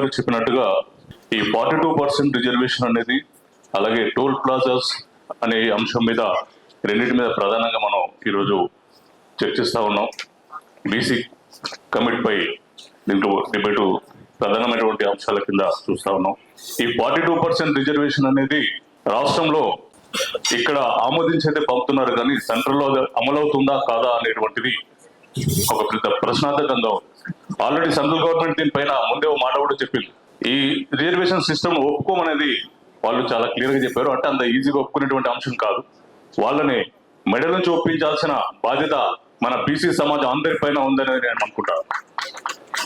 గారు చెప్పినట్టుగా ఈ ఫార్టీ టూ పర్సెంట్ రిజర్వేషన్ అనేది అలాగే టోల్ ప్లాజాస్ అనే అంశం మీద రెండింటి మీద ప్రధానంగా మనం ఈరోజు చర్చిస్తా ఉన్నాం. బీసీ కమిట్పై దీంట్లో డిబేటు ప్రధానమైనటువంటి అంశాల కింద చూస్తా ఉన్నాం. ఈ ఫార్టీ టూ పర్సెంట్ రిజర్వేషన్ అనేది రాష్ట్రంలో ఇక్కడ ఆమోదించైతే పంపుతున్నారు కానీ సెంట్రల్లో అమలవుతుందా కాదా అనేటువంటిది ఒక పెద్ద ప్రశ్నార్థకంగా ఉంది ఆల్రెడీ సెంట్రల్ గవర్నమెంట్ దీనిపైన ముందే ఓ మాట కూడా చెప్పింది. ఈ రిజర్వేషన్ సిస్టమ్ ఒప్పుకోమనేది వాళ్ళు చాలా క్లియర్గా చెప్పారు. అంటే అంత ఈజీగా ఒప్పుకునేటువంటి అంశం కాదు. వాళ్ళని మెడల్ నుంచి ఒప్పించాల్సిన బాధ్యత మన బీసీ సమాజం అందరిపైన ఉందనేది నేను అనుకుంటాను.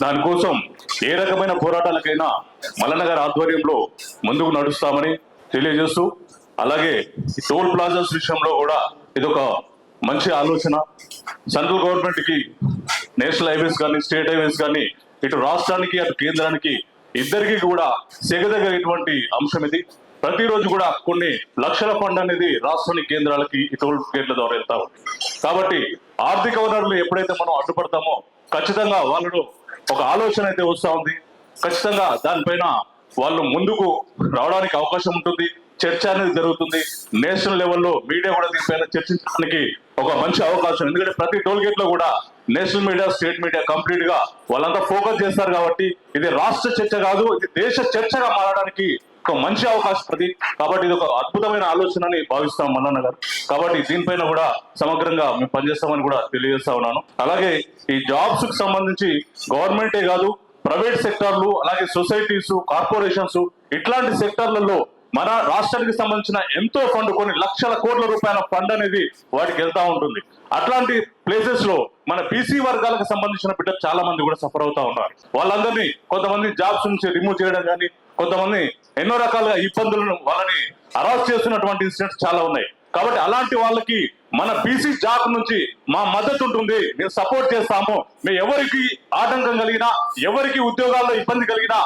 దానికోసం ఏ రకమైన పోరాటాలకైనా మల్లన్న గారి ఆధ్వర్యంలో ముందుకు నడుస్తామని తెలియజేస్తూ అలాగే టోల్ ప్లాజాస్ విషయంలో కూడా ఇదొక మంచి ఆలోచన. సెంట్రల్ గవర్నమెంట్కి నేషనల్ హైవేస్ కానీ స్టేట్ హైవేస్ కానీ ఇటు రాష్ట్రానికి అటు కేంద్రానికి ఇద్దరికి కూడా సెగదగేటువంటి అంశం ఇది. ప్రతిరోజు కూడా కొన్ని లక్షల ఫండ్ అనేది రాష్ట్రానికి కేంద్రాలకి ఈ టోల్ గేట్ల ద్వారా వెళ్తా ఉంది. కాబట్టి ఆర్థిక వనరులు ఎప్పుడైతే మనం అడ్డుపడతామో ఖచ్చితంగా వాళ్ళలో ఒక ఆలోచన అయితే వస్తూ ఉంది. ఖచ్చితంగా దానిపైన వాళ్ళు ముందుకు రావడానికి అవకాశం ఉంటుంది. చర్చ అనేది జరుగుతుంది. నేషనల్ లెవెల్లో మీడియా కూడా దీనిపైన చర్చించడానికి ఒక మంచి అవకాశం. ఎందుకంటే ప్రతి టోల్ గేట్లో కూడా నేషనల్ మీడియా స్టేట్ మీడియా కంప్లీట్గా వాళ్ళంతా ఫోకస్ చేస్తారు కాబట్టి ఇది రాష్ట్ర చర్చ కాదు ఇది దేశ చర్చగా మారడానికి ఒక మంచి అవకాశం అది. కాబట్టి ఇది ఒక అద్భుతమైన ఆలోచన అని భావిస్తాం మల్లన్న గారు. కాబట్టి దీనిపైన కూడా సమగ్రంగా మేము పనిచేస్తామని కూడా తెలియజేస్తా ఉన్నాను. అలాగే ఈ జాబ్స్కు సంబంధించి గవర్నమెంటే కాదు ప్రైవేట్ సెక్టార్లు అలాగే సొసైటీస్ కార్పొరేషన్స్ ఇట్లాంటి సెక్టార్లలో మన రాష్ట్రానికి సంబంధించిన ఎంతో ఫండ్ కొన్ని లక్షల కోట్ల రూపాయల ఫండ్ అనేది వాటికి వెళ్తా ఉంటుంది. అట్లాంటి ప్లేసెస్లో మన బీసీ వర్గాలకు సంబంధించిన బిడ్డలు చాలా మంది కూడా సఫర్ అవుతా ఉన్నారు. వాళ్ళందరినీ కొంతమంది జాబ్స్ నుంచి రిమూవ్ చేయడం కానీ కొంతమంది ఎన్నో రకాలుగా ఇబ్బందులను వాళ్ళని అరెస్ట్ చేస్తున్నటువంటి ఇన్సిడెంట్స్ చాలా ఉన్నాయి. కాబట్టి అలాంటి వాళ్ళకి మన బీసీ జాబ్ నుంచి మా మద్దతు ఉంటుంది. మేము సపోర్ట్ చేస్తాము. మేము ఎవరికి ఆటంకం కలిగినా ఎవరికి ఉద్యోగాల్లో ఇబ్బంది కలిగినా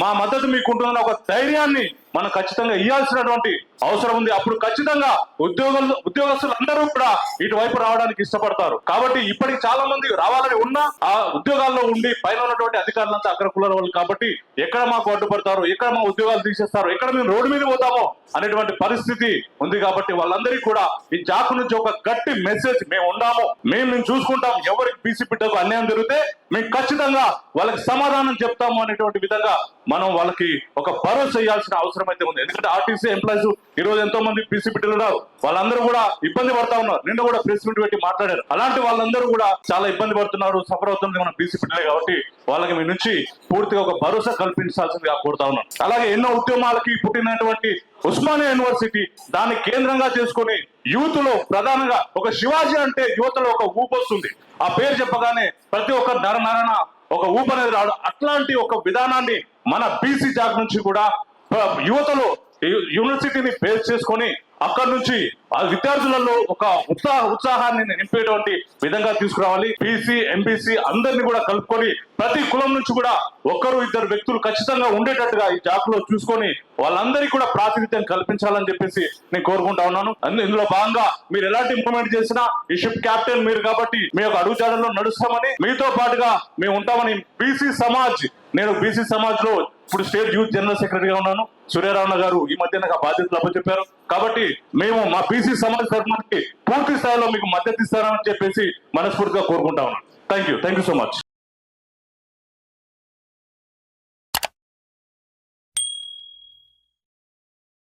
మా మద్దతు మీకు ఉంటుందన్న ఒక ధైర్యాన్ని మనం ఖచ్చితంగా ఇవ్వాల్సినటువంటి అవసరం ఉంది. అప్పుడు ఖచ్చితంగా ఉద్యోగులు ఉద్యోగస్తులు అందరూ కూడా ఇటువైపు రావడానికి ఇష్టపడతారు. కాబట్టి ఇప్పటికి చాలా మంది రావాలని ఉన్నా ఆ ఉద్యోగాల్లో ఉండి పైన ఉన్నటువంటి అధికారులంతా అగ్ర వాళ్ళు కాబట్టి ఎక్కడ మాకు అడ్డుపడతారు? ఎక్కడ మా ఉద్యోగాలు తీసేస్తారు? ఎక్కడ మేము రోడ్డు మీద పోతామో అనేటువంటి పరిస్థితి ఉంది కాబట్టి వాళ్ళందరికీ కూడా ఈ జాకు నుంచి ఒక గట్టి మెసేజ్ మేము ఉన్నాము మేము మేము చూసుకుంటాం. ఎవరికి బీసీ బిడ్డకు అన్యాయం జరిగితే మేము ఖచ్చితంగా వాళ్ళకి సమాధానం చెప్తాము అనేటువంటి విధంగా మనం వాళ్ళకి ఒక భరోసా ఇవ్వాల్సిన అవసరం అయితే ఉంది. ఎందుకంటే ఆర్టీసీ ఎంప్లాయీస్ ఈ రోజు ఎంతో మంది బీసీ బిడ్డలు ఉన్నారు. వాళ్ళందరూ కూడా ఇబ్బంది పడతా ఉన్నారు. నిన్న కూడా ప్రెస్ మీట్ పెట్టి మాట్లాడారు. అలాంటి వాళ్ళందరూ కూడా చాలా ఇబ్బంది పడుతున్నారు సఫర్ అవుతుంది మన బీసీ బిడ్డలే కాబట్టి వాళ్ళకి మీ నుంచి పూర్తిగా ఒక భరోసా కల్పించాల్సిందిగా కోరుతా ఉన్నాను అలాగే ఎన్నో ఉద్యమాలకి పుట్టినటువంటి ఉస్మానియా యూనివర్సిటీ దాన్ని కేంద్రంగా చేసుకొని యూత్లో ప్రధానంగా ఒక శివాజీ అంటే యువతలో ఒక ఊపు వస్తుంది. ఆ పేరు చెప్పగానే ప్రతి ఒక్క నర నరన ఒక ఊపు అనేది రావడం అట్లాంటి ఒక విధానాన్ని మన బీసీ జాగ్ నుంచి కూడా యువతలో యూనివర్సిటీని బేస్ చేసుకొని అక్కడ నుంచి ఆ విద్యార్థులలో ఒక ఉత్సాహ ఉత్సాహాన్ని నింపేటువంటి విధంగా తీసుకురావాలి. బీసీ ఎంబీసీ అందరినీ కూడా కలుపుకొని ప్రతి కులం నుంచి కూడా ఒక్కరు ఇద్దరు వ్యక్తులు ఖచ్చితంగా ఉండేటట్టుగా ఈ జాకులో చూసుకొని వాళ్ళందరికీ కూడా ప్రాతినిధ్యం కల్పించాలని చెప్పేసి నేను కోరుకుంటా ఉన్నాను. ఇందులో భాగంగా మీరు ఎలాంటి ఇంప్లిమెంట్ చేసినా ఈ షిప్ క్యాప్టెన్ మీరు కాబట్టి మీ యొక్క అడుగుజాడల్లో నడుస్తామని మీతో పాటుగా మేము ఉంటామని బీసీ సమాజ్ నేను బీసీ సమాజ్లో ఇప్పుడు స్టేట్ యూత్ జనరల్ సెక్రటరీగా ఉన్నాను. సూర్యరావణ గారు ఈ మధ్య నాకు ఆ బాధ్యతలు అప్పచెప్పారు. కాబట్టి మేము మా బీసీ సమాజ్ తరఫునకి పూర్తి స్థాయిలో మీకు మద్దతు ఇస్తారని చెప్పేసి మనస్ఫూర్తిగా కోరుకుంటా ఉన్నాను. Thank you thank you so much